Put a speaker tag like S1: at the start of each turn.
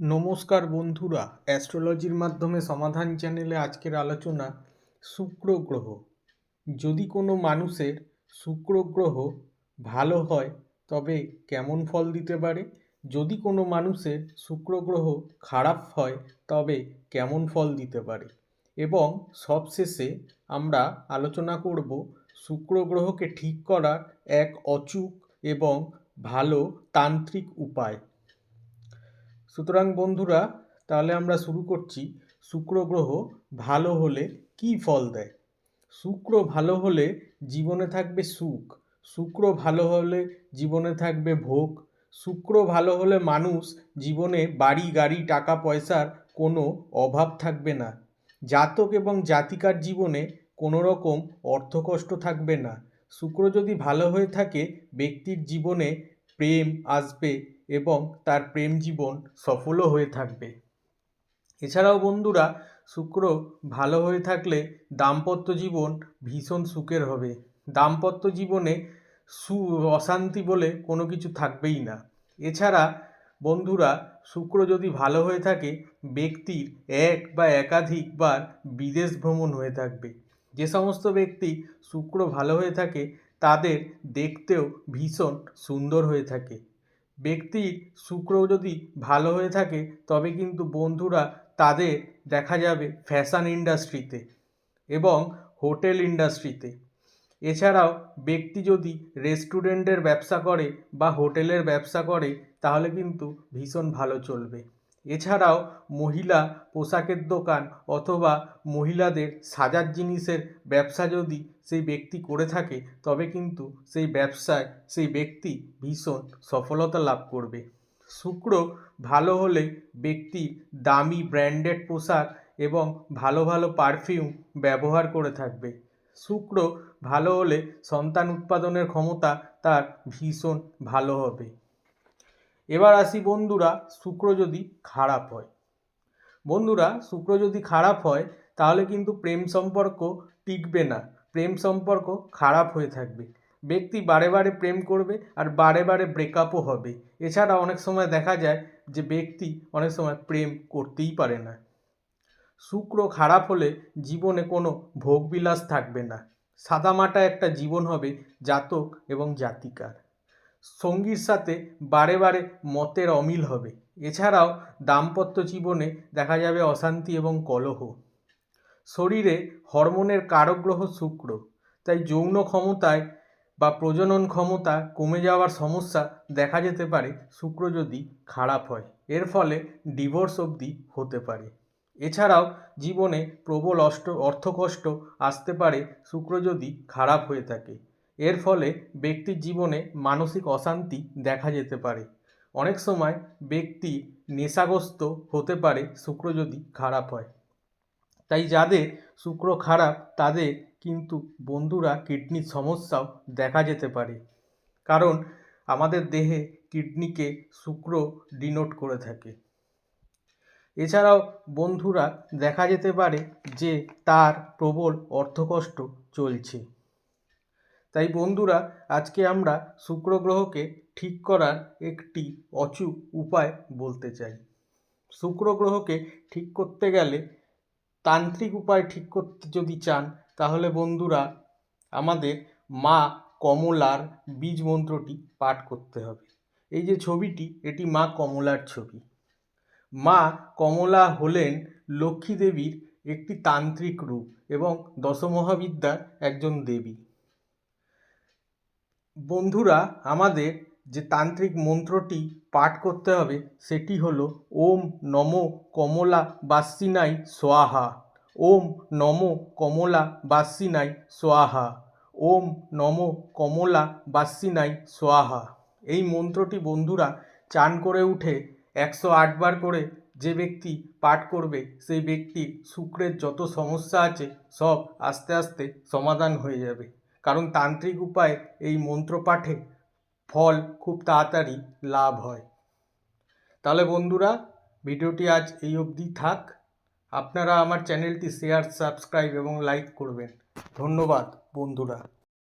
S1: নমস্কার বন্ধুরা, অ্যাস্ট্রোলজির মাধ্যমে সমাধান চ্যানেলে আজকের আলোচনা শুক্র গ্রহ। যদি কোনো মানুষের শুক্র গ্রহ ভালো হয়, তবে কেমন ফল দিতে পারে? যদি কোনো মানুষের শুক্র গ্রহ খারাপ হয়, তবে কেমন ফল দিতে পারে? এবং সবশেষে আমরা আলোচনা করব শুক্র গ্রহকে ঠিক করার এক অচুক এবং ভালো তান্ত্রিক উপায়। সুতরাং বন্ধুরা, তাহলে আমরা শুরু করছি। শুক্র গ্রহ ভালো হলে কি ফল দেয়? শুক্র ভালো হলে জীবনে থাকবে সুখ। শুক্র ভালো হলে জীবনে থাকবে ভোগ। শুক্র ভালো হলে মানুষ জীবনে বাড়ি, গাড়ি, টাকা, পয়সার কোনো অভাব থাকবে না। জাতক এবং জাতিকার জীবনে কোনো রকম অর্থকষ্ট থাকবে না। শুক্র যদি ভালো হয়ে থাকে, ব্যক্তির জীবনে প্রেম আসবে এবং তার প্রেম জীবন সফলও হয়ে থাকবে। এছাড়াও বন্ধুরা, শুক্র ভালো হয়ে থাকলে দাম্পত্য জীবন ভীষণ সুখের হবে। দাম্পত্য জীবনে সু, অশান্তি বলে কোনো কিছু থাকবেই না। এছাড়া বন্ধুরা, শুক্র যদি ভালো হয়ে থাকে, ব্যক্তির এক বা একাধিকবার বিদেশ ভ্রমণ হয়ে থাকবে। যে সমস্ত ব্যক্তি শুক্র ভালো হয়ে থাকে তাদের দেখতেও ভীষণ সুন্দর হয়ে থাকে। ব্যক্তির শুক্র যদি ভালো হয়ে থাকে, তবে কিন্তু বন্ধুরা তাদের দেখা যাবে ফ্যাশন ইন্ডাস্ট্রিতে এবং হোটেল ইন্ডাস্ট্রিতে এছাড়াও ব্যক্তি যদি রেস্টুরেন্টের ব্যবসা করে বা হোটেলের ব্যবসা করে, তাহলে কিন্তু ভীষণ ভালো চলবে। এছাড়াও মহিলা পোশাকের দোকান অথবা মহিলাদের সাজার জিনিসের ব্যবসা যদি সেই ব্যক্তি করে থাকে, তবে কিন্তু সেই ব্যবসায় সেই ব্যক্তি ভীষণ সফলতা লাভ করবে। শুক্র, ভালো হলে ব্যক্তি দামি ব্র্যান্ডেড পোশাক এবং ভালো ভালো পারফিউম ব্যবহার করে থাকবে। শুক্র, ভালো হলে সন্তান উৎপাদনের ক্ষমতা তার ভীষণ ভালো হবে। এবার আসি বন্ধুরা, শুক্র যদি খারাপ হয়। বন্ধুরা, শুক্র যদি খারাপ হয়, তাহলে কিন্তু প্রেম সম্পর্ক টিকবে না। প্রেম সম্পর্ক খারাপ হয়ে থাকবে। ব্যক্তি বারে বারে প্রেম করবে আর বারে বারে ব্রেকআপও হবে। এছাড়া অনেক সময় দেখা যায় যে ব্যক্তি অনেক সময় প্রেম করতেই পারে না। শুক্র খারাপ হলে জীবনে কোনো ভোগবিলাস থাকবে না। সাদামাটা একটা জীবন হবে, জাতক এবং জাতিকার। সঙ্গীর সাথে বারে বারে মতের অমিল হবে। এছাড়াও দাম্পত্য জীবনে দেখা যাবে অশান্তি এবং কলহ। শরীরে হরমোনের কারক গ্রহ শুক্র, তাই যৌন ক্ষমতায় বা প্রজনন ক্ষমতা কমে যাওয়ার সমস্যা দেখা যেতে পারে শুক্র যদি খারাপ হয়। এর ফলে ডিভোর্স অবধি হতে পারে। এছাড়াও জীবনে প্রবল অষ্ট, অর্থকষ্ট আসতে পারে শুক্র যদি খারাপ হয়ে থাকে। এর ফলে ব্যক্তির জীবনে মানসিক অশান্তি দেখা যেতে পারে। অনেক সময় ব্যক্তি নেশাগ্রস্ত হতে পারে, শুক্র যদি খারাপ হয়। তাই যাদের শুক্র খারাপ, তাদের কিন্তু বন্ধুরা কিডনির সমস্যাও দেখা যেতে পারে। কারণ আমাদের দেহে কিডনিকে শুক্র ডিনোট করে থাকে। এছাড়াও বন্ধুরা দেখা যেতে পারে যে তার প্রবল অর্থকষ্ট চলছে। তাই বন্ধুরা, আজকে আমরা শুক্র গ্রহকে ঠিক করার একটি অচুক উপায় বলতে চাই। শুক্র গ্রহকে ঠিক করতে গেলে তান্ত্রিক উপায় ঠিক করতে যদি চান, তাহলে বন্ধুরা, আমাদের মা কমলার বীজ মন্ত্রটি পাঠ করতে হবে। এই যে ছবিটি, এটি মা কমলার ছবি। মা কমলা হলেন লক্ষ্মী দেবীর একটি তান্ত্রিক রূপ এবং দশমহাবিদ্যার একজন দেবী। বন্ধুরা, আমাদের যে তান্ত্রিক মন্ত্রটি পাঠ করতে হবে সেটি হলো, ওম নম কমলা বাসিনাই সোয়াহা ওম নম কমলা বাসিনাই সোয়াহা ওম নম কমলা বাসিনাই সোয়াহা এই মন্ত্রটি বন্ধুরা চান করে উঠে একশো আটবার করে যে ব্যক্তি পাঠ করবে, সেই ব্যক্তির শুক্রের যত সমস্যা আছে সব আস্তে আস্তে সমাধান হয়ে যাবে। কারণ তান্ত্রিক উপায়ে এই মন্ত্র পাঠে ফল খুব তাড়াতাড়ি লাভ হয়। তাহলে বন্ধুরা, ভিডিওটি আজ এই অবধি থাক। আপনারা আমার চ্যানেলটি শেয়ার, সাবস্ক্রাইব এবং লাইক করবেন। ধন্যবাদ বন্ধুরা।